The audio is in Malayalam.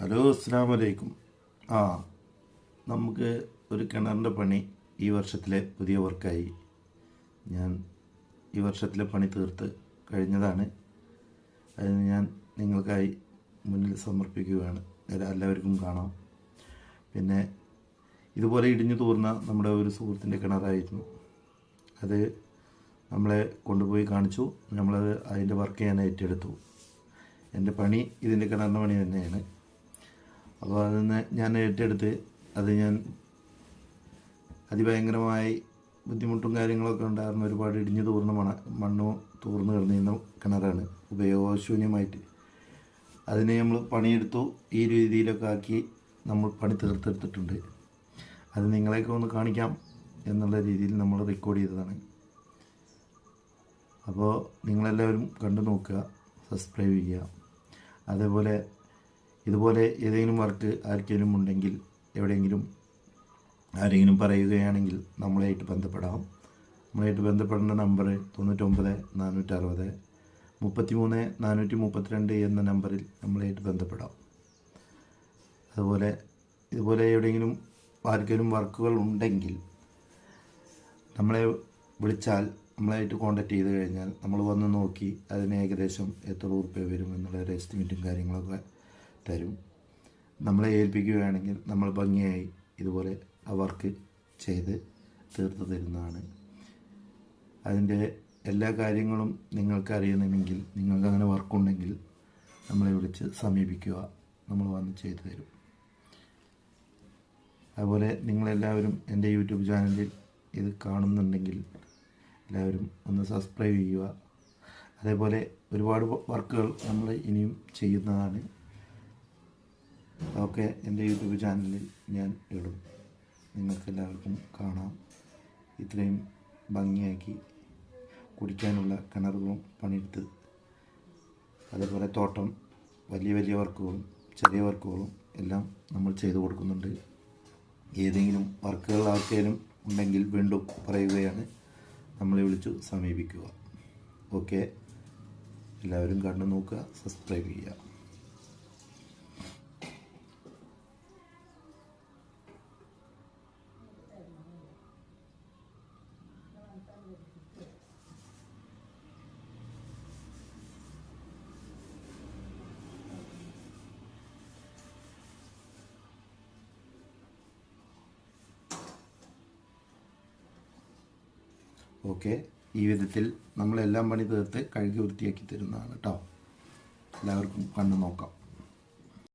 ഹലോ അസ്സാം വലൈക്കും ആ നമുക്ക് ഒരു കിണറിന്റെ പണി ഈ വർഷത്തിലെ പുതിയ വർക്കായി. ഞാൻ ഈ വർഷത്തിലെ പണി തീർത്ത് കഴിഞ്ഞതാണ്. അതിന് ഞാൻ നിങ്ങൾക്കായി മുന്നിൽ സമർപ്പിക്കുകയാണ്. എല്ലാവർക്കും കാണാം. പിന്നെ ഇതുപോലെ ഇടിഞ്ഞു തോർന്ന നമ്മുടെ ഒരു സുഹൃത്തിന്റെ കിണറായിരുന്നു. അത് നമ്മളെ കൊണ്ടുപോയി കാണിച്ചു. നമ്മളത് അതിന്റെ വർക്ക് ഞാൻ ഏറ്റെടുത്തു. എന്റെ പണി ഇതിന്റെ കിണറിന്റെ പണി തന്നെയാണ്. അപ്പോൾ അതിന് ഞാൻ ഏറ്റെടുത്ത് അത് ഞാൻ അതിഭയങ്കരമായി ബുദ്ധിമുട്ടും കാര്യങ്ങളൊക്കെ ഉണ്ടായിരുന്നു ഒരുപാട് ഇടിഞ്ഞു തൂർന്ന മണ മണ്ണോ തൂർന്ന് കിടന്നിരുന്ന കിണറാണ്. ഉപയോഗശൂന്യമായിട്ട്. അതിനെ നമ്മൾ പണിയെടുത്തു ഈ രീതിയിലൊക്കെ ആക്കി നമ്മൾ പണി തീർത്തെടുത്തിട്ടുണ്ട്. അത് നിങ്ങളെയൊക്കെ ഒന്ന് കാണിക്കാം എന്നുള്ള രീതിയിൽ നമ്മൾ റെക്കോർഡ് ചെയ്തതാണ്. അപ്പോൾ നിങ്ങളെല്ലാവരും കണ്ടു നോക്കുക സബ്സ്ക്രൈബ് ചെയ്യുക. അതേപോലെ ഇതുപോലെ ഏതെങ്കിലും വർക്ക് ആർക്കെങ്കിലും ഉണ്ടെങ്കിൽ എവിടെയെങ്കിലും ആരെങ്കിലും പറയുകയാണെങ്കിൽ നമ്മളായിട്ട് ബന്ധപ്പെടാം. നമ്മളായിട്ട് ബന്ധപ്പെടേണ്ട നമ്പർ തൊണ്ണൂറ്റൊമ്പത് നാനൂറ്ററുപത് മുപ്പത്തി മൂന്ന് നാനൂറ്റി മുപ്പത്തിരണ്ട് എന്ന നമ്പറിൽ നമ്മളായിട്ട് ബന്ധപ്പെടാം. അതുപോലെ ഇതുപോലെ എവിടെയെങ്കിലും ആർക്കെങ്കിലും വർക്കുകൾ ഉണ്ടെങ്കിൽ നമ്മളെ വിളിച്ചാൽ നമ്മളായിട്ട് കോണ്ടാക്ട് ചെയ്ത് കഴിഞ്ഞാൽ നമ്മൾ വന്ന് നോക്കി അതിന് ഏകദേശം എത്ര ഉറുപ്പ്യ വരും എന്നുള്ള ഒരു എസ്റ്റിമേറ്റും കാര്യങ്ങളൊക്കെ തരും. നമ്മളെ ഏൽപ്പിക്കുകയാണെങ്കിൽ നമ്മൾ ഭംഗിയായി ഇതുപോലെ ആ വർക്ക് ചെയ്ത് തീർത്ത് തരുന്നതാണ്. അതിന്റെ എല്ലാ കാര്യങ്ങളും നിങ്ങൾക്ക് അറിയണമെങ്കിൽ നിങ്ങൾക്ക് അങ്ങനെ വർക്കുണ്ടെങ്കിൽ നമ്മളെ വിളിച്ച് സമീപിക്കുക. നമ്മൾ വന്ന് ചെയ്തു തരും. അതുപോലെ നിങ്ങളെല്ലാവരും എന്റെ യൂട്യൂബ് ചാനലിൽ ഇത് കാണുന്നുണ്ടെങ്കിൽ എല്ലാവരും ഒന്ന് സബ്സ്ക്രൈബ് ചെയ്യുക. അതേപോലെ ഒരുപാട് വർക്കുകൾ നമ്മൾ ഇനിയും ചെയ്യുന്നതാണ്. അതൊക്കെ എന്റെ യൂട്യൂബ് ചാനലിൽ ഞാൻ ഇടും. നിങ്ങൾക്കെല്ലാവർക്കും കാണാം. ഇത്രയും ഭംഗിയാക്കി കുടിക്കാനുള്ള കിണറുകളും പണിയെടുത്ത് അതേപോലെ തോട്ടം വലിയ വലിയ വർക്കുകളും ചെറിയ വർക്കുകളും എല്ലാം നമ്മൾ ചെയ്തു കൊടുക്കുന്നുണ്ട്. ഏതെങ്കിലും വർക്കുകൾ ആർക്കെങ്കിലും ഉണ്ടെങ്കിൽ വീണ്ടും പറയുകയാണ്. നമ്മളെ വിളിച്ചു സമീപിക്കുക. ഓക്കെ എല്ലാവരും കണ്ടു നോക്കുക സബ്സ്ക്രൈബ് ചെയ്യുക. ഓക്കെ. ഈ വിധത്തിൽ നമ്മളെല്ലാം പണി തീർത്ത് കഴുകി വൃത്തിയാക്കി തരുന്നതാണ് കേട്ടോ എല്ലാവർക്കും കണ്ടു നോക്കാം